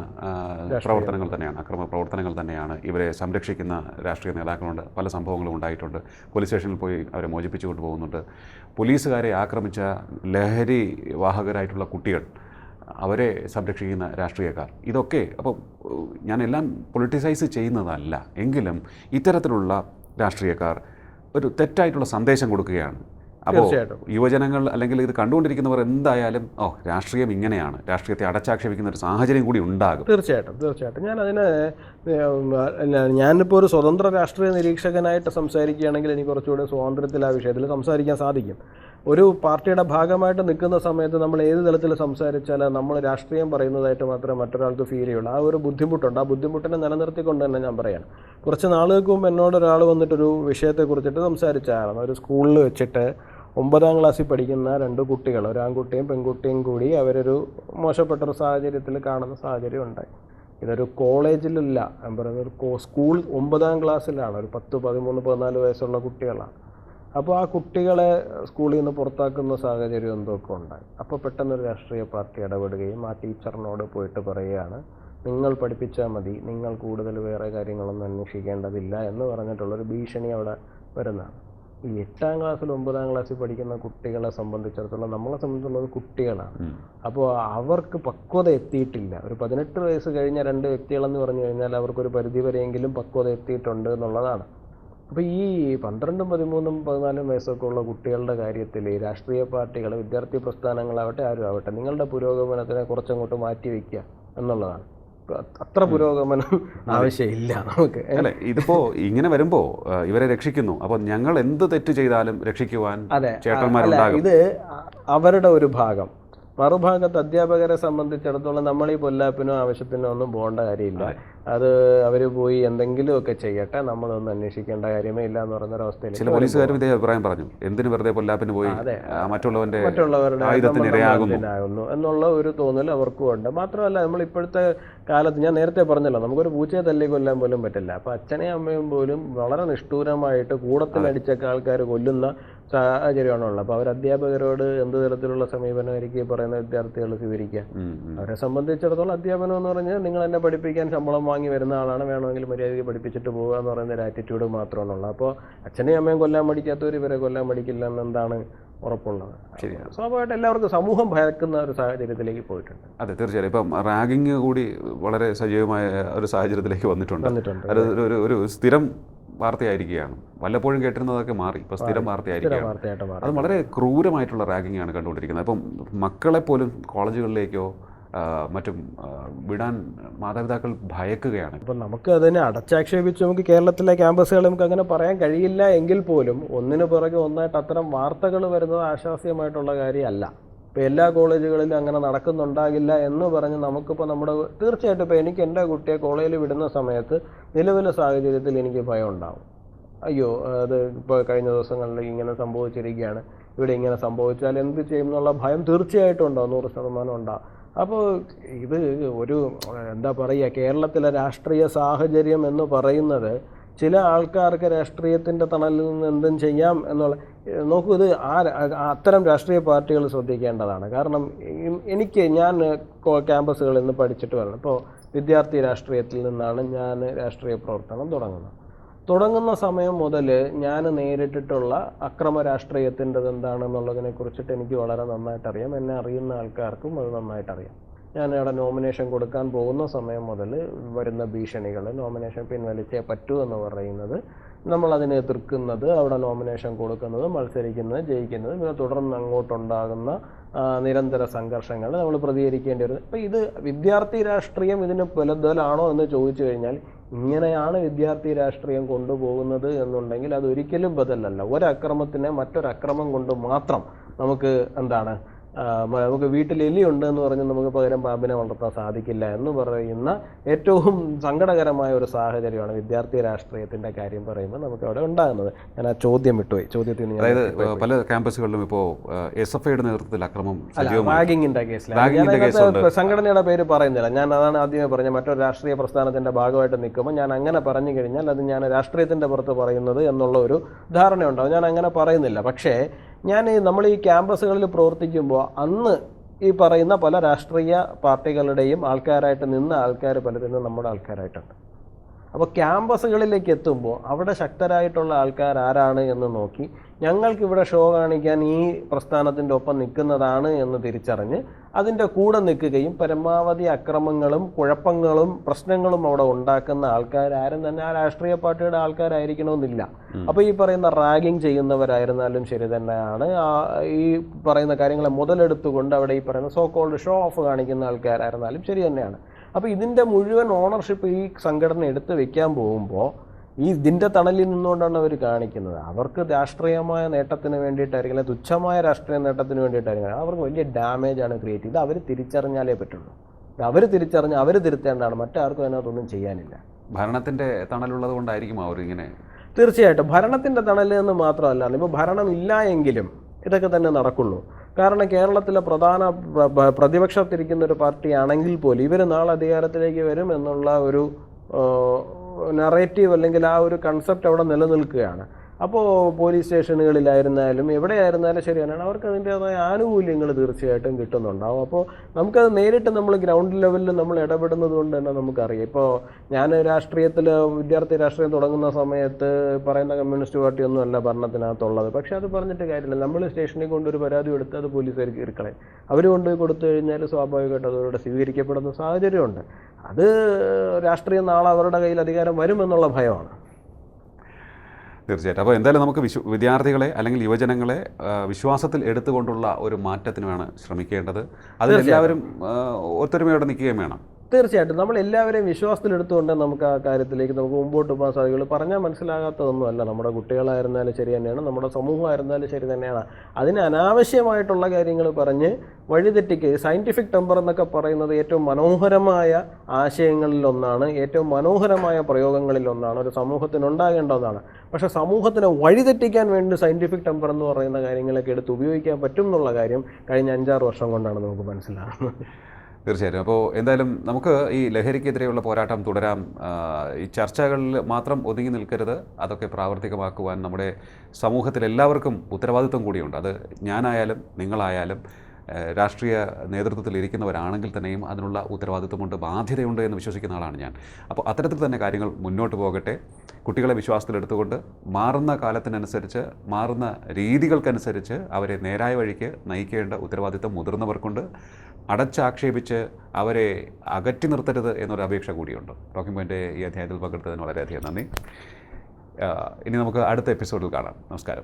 പ്രവർത്തനങ്ങൾ തന്നെയാണ്. അക്രമ പ്രവർത്തനങ്ങൾ തന്നെയാണ് ഇവരെ സംരക്ഷിക്കുന്ന രാഷ്ട്രീയ നേതാക്കളുണ്ട്. പല സംഭവങ്ങളും ഉണ്ടായിട്ടുണ്ട്. പോലീസ് സ്റ്റേഷനിൽ പോയി അവരെ മോചിപ്പിച്ചു കൊണ്ടുപോകുന്നുണ്ട് പോലീസുകാരെ ആക്രമിച്ച ലഹരി വാഹകരായിട്ടുള്ള കുട്ടികൾ അവരെ സംരക്ഷിക്കുന്ന രാഷ്ട്രീയക്കാർ. ഇതൊക്കെ അപ്പോൾ ഞാനെല്ലാം പൊളിറ്റിസൈസ് ചെയ്യുന്നതല്ല. എങ്കിലും ഇത്തരത്തിലുള്ള രാഷ്ട്രീയക്കാർ ഒരു തെറ്റായിട്ടുള്ള സന്ദേശം കൊടുക്കുകയാണ്. അപ്പോൾ. യുവജനങ്ങൾ അല്ലെങ്കിൽ ഇത് കണ്ടുകൊണ്ടിരിക്കുന്നവർ എന്തായാലും ഓ രാഷ്ട്രീയം ഇങ്ങനെയാണ്. രാഷ്ട്രീയത്തെ അടച്ചാക്ഷേപിക്കുന്ന ഒരു സാഹചര്യം കൂടി ഉണ്ടാകും. തീർച്ചയായിട്ടും തീർച്ചയായിട്ടും. ഞാൻ അതിന് ഞാനിപ്പോൾ ഒരു സ്വതന്ത്ര രാഷ്ട്രീയ നിരീക്ഷകനായിട്ട് സംസാരിക്കുകയാണെങ്കിൽ എനിക്ക് കുറച്ചുകൂടി സ്വാതന്ത്ര്യത്തിൽ ആ വിഷയത്തിൽ സംസാരിക്കാൻ സാധിക്കും. ഒരു പാർട്ടിയുടെ ഭാഗമായിട്ട് നിൽക്കുന്ന സമയത്ത് നമ്മൾ ഏത് തലത്തിൽ സംസാരിച്ചാൽ നമ്മൾ രാഷ്ട്രീയം പറയുന്നതായിട്ട് മാത്രമേ മറ്റൊരാൾക്ക് ഫീൽ ചെയ്യുള്ളൂ. ആ ഒരു ബുദ്ധിമുട്ടുണ്ട്. ആ ബുദ്ധിമുട്ടിനെ നിലനിർത്തിക്കൊണ്ട് തന്നെ ഞാൻ പറയാണ് കുറച്ച് നാളുകൾക്ക് മുമ്പ് എന്നോട് ഒരാൾ വന്നിട്ടൊരു വിഷയത്തെക്കുറിച്ചിട്ട് സംസാരിച്ചായിരുന്നു. ഒരു സ്കൂളിൽ വെച്ചിട്ട് ഒമ്പതാം ക്ലാസ്സിൽ പഠിക്കുന്ന രണ്ട് കുട്ടികൾ ഒരു ആൺകുട്ടിയും പെൺകുട്ടിയും കൂടി അവരൊരു മോശപ്പെട്ട ഒരു സാഹചര്യത്തിൽ കാണുന്ന സാഹചര്യം ഉണ്ടായി. ഇതൊരു കോളേജിലല്ല. ഞാൻ പറയുന്നത് സ്കൂൾ ഒമ്പതാം ക്ലാസ്സിലാണ് ഒരു പത്ത് പതിമൂന്ന് പതിനാല് വയസ്സുള്ള കുട്ടികളാണ്. അപ്പോൾ ആ കുട്ടികളെ സ്കൂളിൽ നിന്ന് പുറത്താക്കുന്ന സാഹചര്യം എന്തൊക്കെ ഉണ്ടായി? അപ്പോൾ പെട്ടെന്നൊരു രാഷ്ട്രീയ പാർട്ടി ഇടപെടുകയും ആ ടീച്ചറിനോട് പോയിട്ട് പറയുകയാണ് നിങ്ങൾ പഠിപ്പിച്ചാൽ മതി നിങ്ങൾ കൂടുതൽ വേറെ കാര്യങ്ങളൊന്നും അന്വേഷിക്കേണ്ടതില്ല എന്ന് പറഞ്ഞിട്ടുള്ളൊരു ഭീഷണി അവിടെ വരുന്നതാണ്. ഈ എട്ടാം ക്ലാസ്സിൽ ഒമ്പതാം ക്ലാസ്സിൽ പഠിക്കുന്ന കുട്ടികളെ സംബന്ധിച്ചിടത്തോളം നമ്മളെ സംബന്ധിച്ചുള്ളത് കുട്ടികളാണ്. അപ്പോൾ അവർക്ക് പക്വത എത്തിയിട്ടില്ല. ഒരു പതിനെട്ട് വയസ്സ് കഴിഞ്ഞ രണ്ട് വ്യക്തികളെന്ന് പറഞ്ഞു കഴിഞ്ഞാൽ അവർക്കൊരു പരിധി വരെയെങ്കിലും പക്വത എത്തിയിട്ടുണ്ട് എന്നുള്ളതാണ്. അപ്പോൾ ഈ പന്ത്രണ്ടും പതിമൂന്നും പതിനാലും വയസ്സൊക്കെ ഉള്ള കുട്ടികളുടെ കാര്യത്തിൽ ഈ രാഷ്ട്രീയ പാർട്ടികൾ വിദ്യാർത്ഥി പ്രസ്ഥാനങ്ങളാവട്ടെ ആരും ആവട്ടെ നിങ്ങളുടെ പുരോഗമനത്തിനെ കുറച്ചങ്ങോട്ട് മാറ്റി വയ്ക്കുക എന്നുള്ളതാണ്. അത്ര പുരോഗമനം ആവശ്യമില്ല നമുക്ക്. അല്ലെ ഇതിപ്പോ ഇങ്ങനെ വരുമ്പോ ഇവരെ രക്ഷിക്കുന്നു. അപ്പൊ ഞങ്ങൾ എന്ത് തെറ്റ് ചെയ്താലും രക്ഷിക്കുവാൻ അതെ. ചേട്ടന്മാരുണ്ടാകും. ഇത് അവരുടെ ഒരു ഭാഗം. മറുഭാഗത്ത് അധ്യാപകരെ സംബന്ധിച്ചിടത്തോളം നമ്മൾ ഈ പൊല്ലാപ്പിനോ ആവശ്യത്തിനോ ഒന്നും പോകേണ്ട കാര്യമില്ല. അത്. അവർ പോയി എന്തെങ്കിലുമൊക്കെ ചെയ്യട്ടെ നമ്മളൊന്നും അന്വേഷിക്കേണ്ട കാര്യമേ ഇല്ല എന്ന് പറയുന്ന ചില പോലീസുകാരും ഇതേ അഭിപ്രായം പറഞ്ഞു. എന്തിനു വെറുതെ പൊല്ലാപ്പിന് പോയി? മറ്റുള്ളവന്റെ മറ്റുള്ളവരുടെ എന്നുള്ള ഒരു തോന്നൽ അവർക്കും ഉണ്ട് മാത്രമല്ല നമ്മൾ ഇപ്പോഴത്തെ കാലത്ത് ഞാൻ നേരത്തെ പറഞ്ഞല്ലോ നമുക്കൊരു പൂച്ചയെ തല്ലി കൊല്ലാൻ പോലും പറ്റില്ല. അപ്പൊ അച്ഛനെയും അമ്മയും പോലും വളരെ നിഷ്ഠൂരമായിട്ട് കൂടത്തിലടിച്ചൊക്കെ ആൾക്കാർ കൊല്ലുന്ന സാഹചര്യമാണ് ഉള്ളത് അപ്പോൾ അവർ അധ്യാപകരോട് എന്ത് തരത്തിലുള്ള സമീപനമായിരിക്കും പറയുന്ന വിദ്യാർത്ഥികൾ സ്വീകരിക്കുക. അവരെ സംബന്ധിച്ചിടത്തോളം അധ്യാപനം എന്ന് പറഞ്ഞാൽ നിങ്ങൾ എന്നെ പഠിപ്പിക്കാൻ ശമ്പളം വാങ്ങി വരുന്ന ആളാണ് വേണമെങ്കിൽ മര്യാദയ്ക്ക് പഠിപ്പിച്ചിട്ട് പോകുക എന്ന് പറയുന്ന ഒരു ആറ്റിറ്റ്യൂഡ് മാത്രമാണുള്ളത്. അപ്പോൾ അച്ഛനെയും അമ്മയും കൊല്ലാൻ പഠിക്കാത്തവർ ഇവരെ കൊല്ലാൻ പഠിക്കില്ല എന്നെന്താണ് ഉറപ്പുള്ളത്? ശരിയാണ്. സ്വാഭാവികമായിട്ട് എല്ലാവർക്കും സമൂഹം ഭയക്കുന്ന ഒരു സാഹചര്യത്തിലേക്ക് പോയിട്ടുണ്ട്. അതെ തീർച്ചയായും ഇപ്പം റാഗിങ് കൂടി വളരെ സജീവമായ ഒരു സാഹചര്യത്തിലേക്ക് വന്നിട്ടുണ്ട്. വന്നിട്ടുണ്ട്. ഒരു ഒരു സ്ഥിരം വാർത്തയായിരിക്കുകയാണ്. വല്ലപ്പോഴും കേട്ടിരുന്നതൊക്കെ മാറി ഇപ്പോൾ സ്ഥിരം വാർത്തയായിരിക്കുകയാണ് അത് വളരെ ക്രൂരമായിട്ടുള്ള റാഗിംഗ് ആണ് കണ്ടുകൊണ്ടിരിക്കുന്നത്. അപ്പം മക്കളെ പോലും കോളേജുകളിലേക്കോ മറ്റും വിടാൻ മാതാപിതാക്കൾ ഭയക്കുകയാണ്. അപ്പം നമുക്ക് അതിനെ അടച്ചാക്ഷേപിച്ച് നമുക്ക് കേരളത്തിലെ ക്യാമ്പസുകൾ നമുക്ക് അങ്ങനെ പറയാൻ കഴിയില്ല എങ്കിൽ പോലും ഒന്നിനു പുറകെ ഒന്നായിട്ട് അത്തരം വാർത്തകൾ വരുന്നത് ആശാസ്യമായിട്ടുള്ള കാര്യമല്ല. ഇപ്പോൾ എല്ലാ കോളേജുകളിലും അങ്ങനെ നടക്കുന്നുണ്ടാകില്ല എന്ന് പറഞ്ഞ് നമുക്കിപ്പോൾ നമ്മുടെ തീർച്ചയായിട്ടും ഇപ്പോൾ എനിക്ക് എന്റെ കുട്ടിയെ കോളേജിൽ വിടുന്ന സമയത്ത് നിലവിലെ സാഹചര്യത്തിൽ എനിക്ക് ഭയം ഉണ്ടാവും. അയ്യോ അത് ഇപ്പോൾ കഴിഞ്ഞ ദിവസങ്ങളിൽ ഇങ്ങനെ സംഭവിച്ചിരിക്കുകയാണ് ഇവിടെ ഇങ്ങനെ സംഭവിച്ചാൽ എന്ത് ചെയ്യും എന്നുള്ള ഭയം തീർച്ചയായിട്ടും ഉണ്ടാവും നൂറ് ശതമാനം ഉണ്ടാവും. അപ്പോൾ ഇത് ഒരു എന്താ പറയുക കേരളത്തിലെ രാഷ്ട്രീയ സാഹചര്യം എന്ന് പറയുന്നത് ചില ആൾക്കാർക്ക് രാഷ്ട്രീയത്തിന്റെ തണലിൽ നിന്ന് എന്തും ചെയ്യാം എന്നുള്ള നോക്കൂ ഇത് ആ അത്തരം രാഷ്ട്രീയ പാർട്ടികൾ ശ്രദ്ധിക്കേണ്ടതാണ്. കാരണം എനിക്ക് ഞാൻ ക്യാമ്പസുകളിൽ നിന്ന് പഠിച്ചിട്ട് വരണം. ഇപ്പോൾ വിദ്യാർത്ഥി രാഷ്ട്രീയത്തിൽ നിന്നാണ് ഞാൻ രാഷ്ട്രീയ പ്രവർത്തനം തുടങ്ങുന്നത്. തുടങ്ങുന്ന സമയം മുതൽ ഞാൻ നേരിട്ടിട്ടുള്ള അക്രമ രാഷ്ട്രീയത്തിന്റെത് എന്താണെന്നുള്ളതിനെ കുറിച്ചിട്ട് എനിക്ക് വളരെ നന്നായിട്ട് അറിയാം എന്നെ അറിയുന്ന ആൾക്കാർക്കും അത് നന്നായിട്ട് അറിയാം ഞാൻ അവിടെ നോമിനേഷൻ കൊടുക്കാൻ പോകുന്ന സമയം മുതൽ വരുന്ന ഭീഷണികൾ നോമിനേഷൻ പിൻവലിച്ചേ പറ്റൂ എന്ന് പറയുന്നത് നമ്മൾ അതിനെ എതിർക്കുന്നത് അവിടെ നോമിനേഷൻ കൊടുക്കുന്നത് മത്സരിക്കുന്നത് ജയിക്കുന്നത് പിന്നെ തുടർന്ന് അങ്ങോട്ടുണ്ടാകുന്ന നിരന്തര സംഘർഷങ്ങൾ നമ്മൾ പ്രതികരിക്കേണ്ടി വരുന്നത് അപ്പോൾ ഇത് വിദ്യാർത്ഥി രാഷ്ട്രീയം ഇതിന് പുലതലാണോ എന്ന് ചോദിച്ചു കഴിഞ്ഞാൽ ഇങ്ങനെയാണ് വിദ്യാർത്ഥി രാഷ്ട്രീയം കൊണ്ടുപോകുന്നത് എന്നുണ്ടെങ്കിൽ അത് ഒരിക്കലും ബദലല്ല. ഒരക്രമത്തിനെ മറ്റൊരക്രമം കൊണ്ട് മാത്രം നമുക്ക് എന്താണ് നമുക്ക് വീട്ടിൽ ഉണ്ട് എന്ന് പറഞ്ഞ് നമുക്ക് പകരം പാമ്പിനെ വളർത്താൻ സാധിക്കില്ല എന്ന് പറയുന്ന ഏറ്റവും സങ്കടകരമായ ഒരു സാഹചര്യമാണ് വിദ്യാർത്ഥി രാഷ്ട്രീയത്തിന്റെ കാര്യം പറയുമ്പോൾ നമുക്ക് അവിടെ ഉണ്ടാകുന്നത്. ഞാൻ ആ ചോദ്യം വിട്ടുപോയി ചോദ്യത്തിൽ അതായത് പല ക്യാമ്പസുകളിലും ഇപ്പോൾ എസ് എഫ് ഐയുടെ നേതൃത്വത്തിൽ അക്രമം. സംഘടനയുടെ പേര് പറയുന്നില്ല. ഞാൻ അതാണ് ആദ്യമേ പറഞ്ഞത്. മറ്റൊരു രാഷ്ട്രീയ പ്രസ്ഥാനത്തിന്റെ ഭാഗമായിട്ട് നിൽക്കുമ്പോൾ ഞാൻ അങ്ങനെ പറഞ്ഞു കഴിഞ്ഞാൽ അത് ഞാൻ രാഷ്ട്രീയത്തിന്റെ പുറത്ത് പറയുന്നത് എന്നുള്ള ഒരു ധാരണയുണ്ടാവും. ഞാൻ അങ്ങനെ പറയുന്നില്ല. പക്ഷേ ഞാൻ നമ്മൾ ഈ ക്യാമ്പസുകളിൽ പ്രവർത്തിക്കുമ്പോൾ അന്ന് ഈ പറയുന്ന പല രാഷ്ട്രീയ പാർട്ടികളുടെയും ആൾക്കാരായിട്ട് നിന്ന ആൾക്കാർ പലരും നമ്മുടെ ആൾക്കാരായിട്ടുണ്ട്. അപ്പോൾ ക്യാമ്പസുകളിലേക്ക് എത്തുമ്പോൾ അവിടെ ശക്തരായിട്ടുള്ള ആൾക്കാർ ആരാണ് എന്ന് നോക്കി ഞങ്ങൾക്ക് ഇവിടെ ഷോ കാണിക്കാൻ ഈ പ്രസ്ഥാനത്തിന്റെ ഒപ്പം നിൽക്കുന്നതാണ് എന്ന് തിരിച്ചറിഞ്ഞ് അതിന്റെ കൂടെ നിൽക്കുകയും പരമാവധി അക്രമങ്ങളും കുഴപ്പങ്ങളും പ്രശ്നങ്ങളും അവിടെ ഉണ്ടാക്കുന്ന ആൾക്കാരും തന്നെ ആ രാഷ്ട്രീയ പാർട്ടിയുടെ ആൾക്കാരായിരിക്കണമെന്നില്ല. അപ്പോൾ ഈ പറയുന്ന റാഗിങ് ചെയ്യുന്നവരായിരുന്നാലും ശരി തന്നെയാണ്. ആ ഈ പറയുന്ന കാര്യങ്ങളെ മുതലെടുത്തുകൊണ്ട് അവിടെ ഈ പറയുന്ന സോ കോൾഡ് ഷോ ഓഫ് കാണിക്കുന്ന ആൾക്കാരായിരുന്നാലും ശരി തന്നെയാണ്. അപ്പോൾ ഇതിന്റെ മുഴുവൻ ഓണർഷിപ്പ് ഈ സംഘടന എടുത്തു വെക്കാൻ പോകുമ്പോൾ ഈ ഇതിന്റെ തണലിൽ നിന്നുകൊണ്ടാണ് അവർ കാണിക്കുന്നത്. അവർക്ക് രാഷ്ട്രീയമായ നേട്ടത്തിന് വേണ്ടിയിട്ടായിരിക്കും അല്ലെങ്കിൽ തുച്ഛമായ രാഷ്ട്രീയ നേട്ടത്തിന് വേണ്ടിയിട്ടായിരിക്കും അവർക്ക് വലിയ ഡാമേജാണ് ക്രിയേറ്റ് ചെയ്ത് അവർ തിരിച്ചറിഞ്ഞാലേ പറ്റുള്ളൂ. അവർ തിരിച്ചറിഞ്ഞ് അവർ തിരുത്തേണ്ടതാണ്. മറ്റാർക്കും അതിനകത്തൊന്നും ചെയ്യാനില്ല. ഭരണത്തിന്റെ തണലുള്ളത് കൊണ്ടായിരിക്കും അവർ ഇങ്ങനെ തീർച്ചയായിട്ടും. ഭരണത്തിന്റെ തണലിൽ നിന്ന് മാത്രമല്ല ഇപ്പോൾ ഭരണം ഇല്ല എങ്കിലും ഇതൊക്കെ തന്നെ നടക്കുള്ളൂ. കാരണം കേരളത്തിലെ പ്രധാന പ്ര- പ്ര- പ്രതിപക്ഷത്തിരിക്കുന്ന ഒരു പാർട്ടിയാണെങ്കിൽ പോലും ഇവർ നാളെ അധികാരത്തിലേക്ക് വരും എന്നുള്ള ഒരു നറേറ്റീവ് അല്ലെങ്കിൽ ആ ഒരു കൺസെപ്റ്റ് അവിടെ നിലനിൽക്കുകയാണ്. അപ്പോൾ പോലീസ് സ്റ്റേഷനുകളിലായിരുന്നാലും എവിടെയായിരുന്നാലും ശരിയാണ്. അവർക്ക് അതിന്റേതായ ആനുകൂല്യങ്ങൾ തീർച്ചയായിട്ടും കിട്ടുന്നുണ്ടാവും. അപ്പോൾ നമുക്കത് നേരിട്ട് നമ്മൾ ഗ്രൗണ്ട് ലെവലിൽ നമ്മൾ ഇടപെടുന്നത് കൊണ്ട് തന്നെ നമുക്കറിയാം. ഇപ്പോൾ ഞാൻ രാഷ്ട്രീയത്തിൽ വിദ്യാർത്ഥി രാഷ്ട്രീയം തുടങ്ങുന്ന സമയത്ത് പറയുന്ന കമ്മ്യൂണിസ്റ്റ് പാർട്ടി അല്ല ഭരണത്തിനകത്തുള്ളത്. പക്ഷേ അത് പറഞ്ഞിട്ട് കാര്യമില്ല. നമ്മൾ സ്റ്റേഷനിൽ കൊണ്ടൊരു പരാതി എടുത്ത് അത് പോലീസുകാർക്ക് ഇരിക്കളെ അവർ കൊണ്ടുപോയി കൊടുത്തു കഴിഞ്ഞാൽ സ്വാഭാവികമായിട്ടും അതോടെ സ്വീകരിക്കപ്പെടുന്ന സാഹചര്യമുണ്ട്. അത് രാഷ്ട്രീയ നാളെ അവരുടെ കയ്യിൽ അധികാരം വരുമെന്നുള്ള ഭയമാണ്. തീർച്ചയായിട്ടും. അപ്പോൾ എന്തായാലും നമുക്ക് വിശ്വ വിദ്യാർത്ഥികളെ അല്ലെങ്കിൽ യുവജനങ്ങളെ വിശ്വാസത്തിൽ എടുത്തുകൊണ്ടുള്ള ഒരു മാറ്റത്തിനുമാണ് ശ്രമിക്കേണ്ടത്. അതിൽ എല്ലാവരും ഒത്തൊരുമയോടെ നിൽക്കുകയും വേണം. തീർച്ചയായിട്ടും. നമ്മൾ എല്ലാവരെയും വിശ്വാസത്തിലെടുത്തുകൊണ്ട് നമുക്ക് ആ കാര്യത്തിലേക്ക് നമുക്ക് മുമ്പോട്ട് പോകാൻ സാധിക്കുള്ളൂ. പറഞ്ഞാൽ മനസ്സിലാകാത്തതൊന്നുമല്ല. നമ്മുടെ കുട്ടികളായിരുന്നാലും ശരി തന്നെയാണ്. നമ്മുടെ സമൂഹമായിരുന്നാലും ശരി തന്നെയാണ്. അതിന് അനാവശ്യമായിട്ടുള്ള കാര്യങ്ങൾ പറഞ്ഞ് വഴിതെറ്റിക്ക് സയന്റിഫിക് ടെമ്പർ എന്നൊക്കെ പറയുന്നത് ഏറ്റവും മനോഹരമായ ആശയങ്ങളിലൊന്നാണ്. ഏറ്റവും മനോഹരമായ പ്രയോഗങ്ങളിലൊന്നാണ്. ഒരു സമൂഹത്തിന് ഉണ്ടാകേണ്ട ഒന്നാണ്. പക്ഷേ സമൂഹത്തിനെ വഴിതെറ്റിക്കാൻ വേണ്ടി സയന്റിഫിക് ടെമ്പർ എന്ന് പറയുന്ന കാര്യങ്ങളൊക്കെ എടുത്ത് ഉപയോഗിക്കാൻ പറ്റും എന്നുള്ള കാര്യം കഴിഞ്ഞ അഞ്ചാറ് വർഷം കൊണ്ടാണ് നമുക്ക് മനസ്സിലാകുന്നത്. തീർച്ചയായിട്ടും. അപ്പോൾ എന്തായാലും നമുക്ക് ഈ ലഹരിക്കെതിരെയുള്ള പോരാട്ടം തുടരാം. ഈ ചർച്ചകളിൽ മാത്രം ഒതുങ്ങി നിൽക്കരുത്. അതൊക്കെ പ്രാവർത്തികമാക്കുവാൻ നമ്മുടെ സമൂഹത്തിൽ എല്ലാവർക്കും ഉത്തരവാദിത്വം കൂടിയുണ്ട്. അത് ഞാനായാലും നിങ്ങളായാലും രാഷ്ട്രീയ നേതൃത്വത്തിൽ ഇരിക്കുന്നവരാണെങ്കിൽ തന്നെയും അതിനുള്ള ഉത്തരവാദിത്വമുണ്ട് ബാധ്യതയുണ്ട് എന്ന് വിശ്വസിക്കുന്ന ആളാണ് ഞാൻ. അപ്പോൾ അത്തരത്തിൽ തന്നെ കാര്യങ്ങൾ മുന്നോട്ട് പോകട്ടെ. കുട്ടികളെ വിശ്വാസത്തിലെടുത്തുകൊണ്ട് മാറുന്ന കാലത്തിനനുസരിച്ച് മാറുന്ന രീതികൾക്കനുസരിച്ച് അവരെ നേരായ വഴിക്ക് നയിക്കേണ്ട ഉത്തരവാദിത്വം മുതിർന്നവർക്കുണ്ട്. അടച്ചാക്ഷേപിച്ച് അവരെ അകറ്റി നിർത്തരുത് എന്നൊരു അപേക്ഷ കൂടിയുണ്ട്. ടോക്കിംഗ് പോയിന്റെ ഈ അധ്യായത്തിൽ പങ്കെടുത്തതിന് വളരെയധികം നന്ദി. ഇനി നമുക്ക് അടുത്ത എപ്പിസോഡിൽ കാണാം. നമസ്കാരം.